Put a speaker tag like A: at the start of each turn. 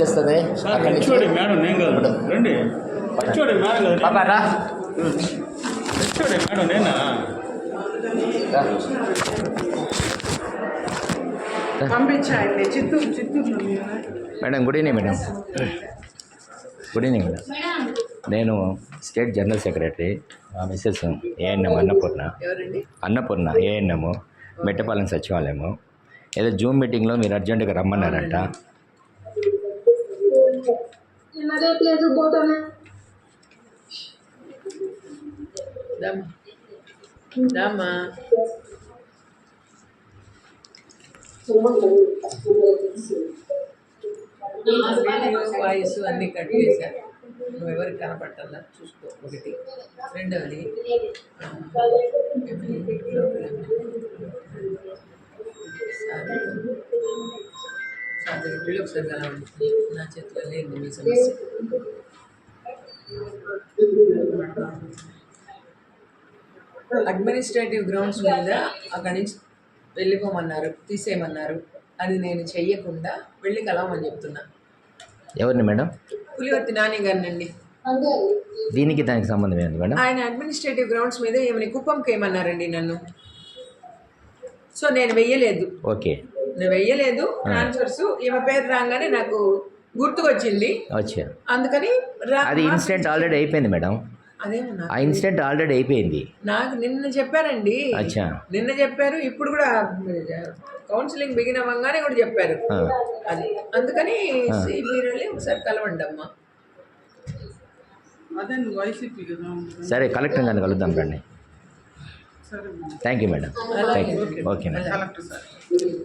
A: చేస్తుంది. అక్కడి నుంచి
B: మేడం నేను కాదు. రండి. హెచ్ఓడి మేడం కాదు.
A: పాపా రా.
B: హెచ్ఓడి మేడం నేనా?
A: రా.
C: పంపించాయండి. Chittoor Chittoor
A: madam good evening madam. Good evening madam. నేను స్టేట్ జనరల్ సెక్రటరీ మా Mrs ANM
C: Annapurna.
A: Annapurna ANM Mettapalem సచివాలయము. ఏదో జూమ్ మీటింగ్లో మీరు అర్జెంటుగా రమ్మన్నారంట.
D: లేదు బోటనే
C: దమ్ దమ్మా వాయిస్ అన్ని కట్ చేశారు నువ్వు ఎవరికి కనపడాలా చూసుకో ఒకటి రెండవది సారీ, వీళ్ళు ఒకసారి కలవండి నా చేతిలో లేదు మీ సమస్య అడ్మినిస్ట్రేటివ్ గ్రౌండ్స్ మీద అక్కడి నుంచి వెళ్ళిపోమన్నారు తీసేయమన్నారు. అది నేను చెయ్యకుండా వెళ్ళి కలవమని చెప్తున్నా.
A: ఎవరిని మేడం?
C: పులివర్తి నాని గారినండి.
A: దీనికి దానికి సంబంధం ఏంది మేడం?
C: ఆయన అడ్మినిస్ట్రేటివ్ గ్రౌండ్స్ మీద ఏమని కుప్పంకి ఏమన్నారండి నన్ను? సో నేను వెయ్యలేదు.
A: ఓకే.
C: వెయ్యలేదు. ట్రాన్స్ఫర్స్ ఈమె పేరు రాగానే నాకు గుర్తుకొచ్చింది.
A: వచ్చా
C: అందుకని రా-
A: అది ఇన్సిడెంట్ ఆల్రెడీ అయిపోయింది మేడం. ఆ ఇన్సిడెంట్ ఆల్రెడీ అయిపోయింది.
C: నాకు నిన్న చెప్పారండి.
A: అచ్చా.
C: నిన్న చెప్పారు ఇప్పుడు కూడా కౌన్సిలింగ్ బిగిన్ అవ్వగానే కూడా చెప్పారు. అది. అందుకని మీరు ఒకసారి కలవండి అమ్మా.
A: సరే కలెక్టర్ గారిని కలుద్దాం రండి. Thank you madam okay. Madam
E: collector sir.